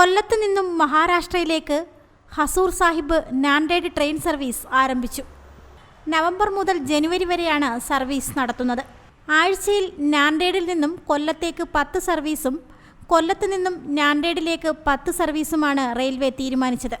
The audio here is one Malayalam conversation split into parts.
കൊല്ലത്ത് നിന്നും മഹാരാഷ്ട്രയിലേക്ക് ഹസൂർ സാഹിബ് നാൻഡേഡ് ട്രെയിൻ സർവീസ് ആരംഭിച്ചു. നവംബർ മുതൽ ജനുവരി വരെയാണ് സർവീസ് നടത്തുന്നത്. ആഴ്ചയിൽ നാൻഡേഡിൽ നിന്നും കൊല്ലത്തേക്ക് പത്ത് സർവീസും കൊല്ലത്ത് നിന്നും നാൻഡേഡിലേക്ക് പത്ത് സർവീസുമാണ് റെയിൽവേ തീരുമാനിച്ചത്.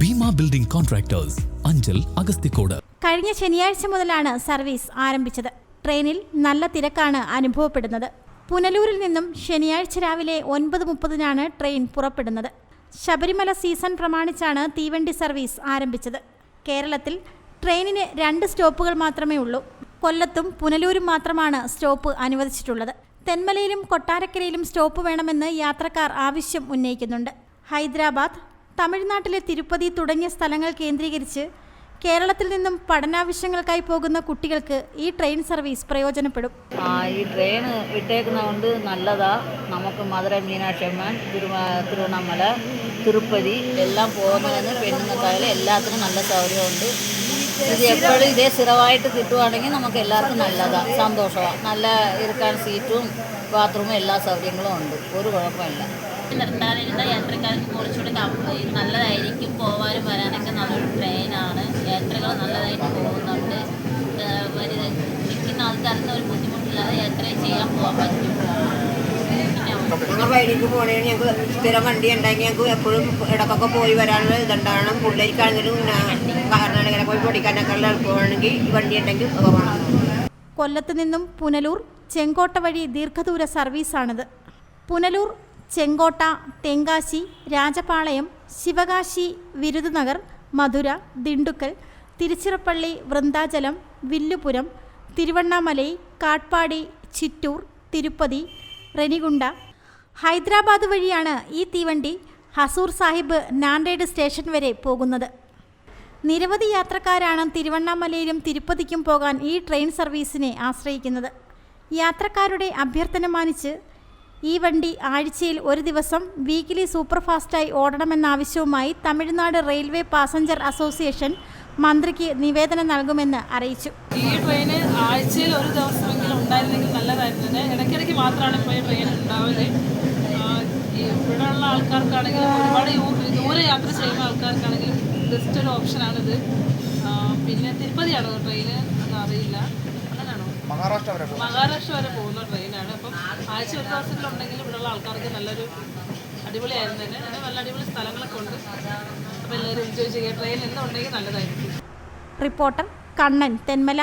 Bheema building contractors Anchal Agasthikode. കഴിഞ്ഞ ശനിയാഴ്ച മുതലാണ് സർവീസ് ആരംഭിച്ചത്. ട്രെയിനിൽ നല്ല തിരക്കാണ് അനുഭവപ്പെടുന്നത്. പുനലൂരിൽ നിന്നും ശനിയാഴ്ച രാവിലെ ഒൻപത് മുപ്പതിനാണ് ട്രെയിൻ പുറപ്പെടുന്നത്. ശബരിമല സീസൺ പ്രമാണിച്ചാണ് തീവണ്ടി സർവീസ് ആരംഭിച്ചത്. കേരളത്തിൽ ട്രെയിനിന് രണ്ട് സ്റ്റോപ്പുകൾ മാത്രമേ ഉള്ളൂ. കൊല്ലത്തും പുനലൂരും മാത്രമാണ് സ്റ്റോപ്പ് അനുവദിച്ചിട്ടുള്ളത്. തെന്മലയിലും കൊട്ടാരക്കരയിലും സ്റ്റോപ്പ് വേണമെന്ന് യാത്രക്കാർ ആവശ്യം ഉന്നയിക്കുന്നുണ്ട്. ഹൈദരാബാദ് തമിഴ്നാട്ടിലെ തിരുപ്പതി തുടങ്ങിയ സ്ഥലങ്ങൾ കേന്ദ്രീകരിച്ച് കേരളത്തിൽ നിന്നും പഠനാവശ്യങ്ങൾക്കായി പോകുന്ന കുട്ടികൾക്ക് ഈ ട്രെയിൻ സർവീസ് പ്രയോജനപ്പെടും. ഈ ട്രെയിൻ വിട്ടേക്കുന്നതുകൊണ്ട് നല്ലതാ. നമുക്ക് മധുര മീനാക്ഷി അമ്മൻ തിരുവണ്ണാമല തിരുപ്പതി എല്ലാം പോകുന്നതിന് പെണ്ണുങ്ങൾക്കായാലും എല്ലാത്തിനും നല്ല സൗകര്യമുണ്ട്. ഇത് എപ്പോഴും ഇതേ സ്ഥിരമായിട്ട് കിട്ടുവാണെങ്കിൽ നമുക്ക് എല്ലാവർക്കും നല്ലതാണ് സന്തോഷമാണ് നല്ല ഇരിക്കാൻ സീറ്റും ബാത്റൂമും എല്ലാ സൗകര്യങ്ങളും ഉണ്ട്. ഒരു കുഴപ്പമില്ല. നിർത്താനിരുന്ന യാത്രക്കാർക്ക് കുറച്ചുകൂടി നല്ലതായിരിക്കും പോവാനും വരാനൊക്കെ നല്ലൊരു ട്രെയിനാണ്. യാത്രകൾ നല്ലതായിട്ട് പോകുന്നുണ്ട്. നിൽക്കുന്ന ആൾക്കാർക്ക് ഒരു ബുദ്ധിമുട്ടില്ലാതെ യാത്രയും ചെയ്യാൻ പോകാൻ പറ്റും. പിന്നെ ഞങ്ങൾ വഴിക്ക് പോകണേ ഞങ്ങൾക്ക് സ്ഥിരം വണ്ടി ഉണ്ടെങ്കിൽ ഞങ്ങൾക്ക് എപ്പോഴും ഇടക്കൊക്കെ പോയി വരാനുള്ള ഇതുണ്ടാവണം. പുള്ളേക്കാണെങ്കിലും കർണാടകയിൽ വണ്ടി കൊല്ലത്ത് നിന്നും പുനലൂർ ചെങ്കോട്ട വഴി ദീർഘദൂര സർവീസാണിത്. പുനലൂർ ചെങ്കോട്ട തെങ്കാശി രാജപാളയം ശിവകാശി വിരുദ്നഗർ മധുര ദിണ്ടുക്കൽ തിരുച്ചിറപ്പള്ളി വൃന്ദാചലം വില്ലുപുരം തിരുവണ്ണാമലൈ കാട്പാടി ചിറ്റൂർ തിരുപ്പതി റെനിഗുണ്ട. ഹൈദരാബാദ് വഴിയാണ് ഈ തീവണ്ടി ഹസൂർ സാഹിബ് നാൻഡേഡ് സ്റ്റേഷൻ വരെ പോകുന്നത്. നിരവധി യാത്രക്കാരാണ് തിരുവണ്ണാമലയിലും തിരുപ്പതിക്കും പോകാൻ ഈ ട്രെയിൻ സർവീസിനെ ആശ്രയിക്കുന്നത്. യാത്രക്കാരുടെ അഭ്യർത്ഥന മാനിച്ച് ഈ വണ്ടി ആഴ്ചയിൽ ഒരു ദിവസം വീക്കിലി സൂപ്പർഫാസ്റ്റായി ഓടണമെന്ന ആവശ്യവുമായി തമിഴ്നാട് റെയിൽവേ പാസഞ്ചർ അസോസിയേഷൻ മന്ത്രിക്ക് നിവേദനം നൽകുമെന്ന് അറിയിച്ചു. ഈ ട്രെയിന് ആഴ്ചയിൽ ഒരു ദിവസമെങ്കിലും ഉണ്ടായിരുന്നെങ്കിൽ നല്ലതായിരുന്നു. ഇടയ്ക്കിടയ്ക്ക് മാത്രമാണ് ഇപ്പോൾ ഈ ട്രെയിൻ ഉണ്ടാവുന്നത്. ഇവിടെയുള്ള ആൾക്കാർക്കാണെങ്കിലും ഒരുപാട് ദൂരെ യാത്ര ചെയ്യുന്ന ആൾക്കാർക്കാണെങ്കിലും ബെസ്റ്റ് ഒരു ഓപ്ഷനാണിത് പിന്നെ തിരുപ്പതിയാണോ ട്രെയിൻ എന്ന് അറിയില്ല. അങ്ങനെയാണോ? മഹാരാഷ്ട്ര വരെ മഹാരാഷ്ട്ര വരെ പോകുന്ന ട്രെയിനാണ് അപ്പം ആഴ്ച ഒരു ദിവസത്തിലുണ്ടെങ്കിൽ ഇവിടെയുള്ള ആൾക്കാർക്ക് നല്ലൊരു അടിപൊളിയായിരുന്നു തന്നെ. അങ്ങനെ നല്ല അടിപൊളി സ്ഥലങ്ങളൊക്കെ ഉണ്ട്. അപ്പോൾ എല്ലാവരും എൻജോയ് ചെയ്യുക. ട്രെയിൻ എന്നുണ്ടെങ്കിൽ നല്ലതായിരിക്കും. റിപ്പോർട്ടർ കണ്ണൻ തെന്മല.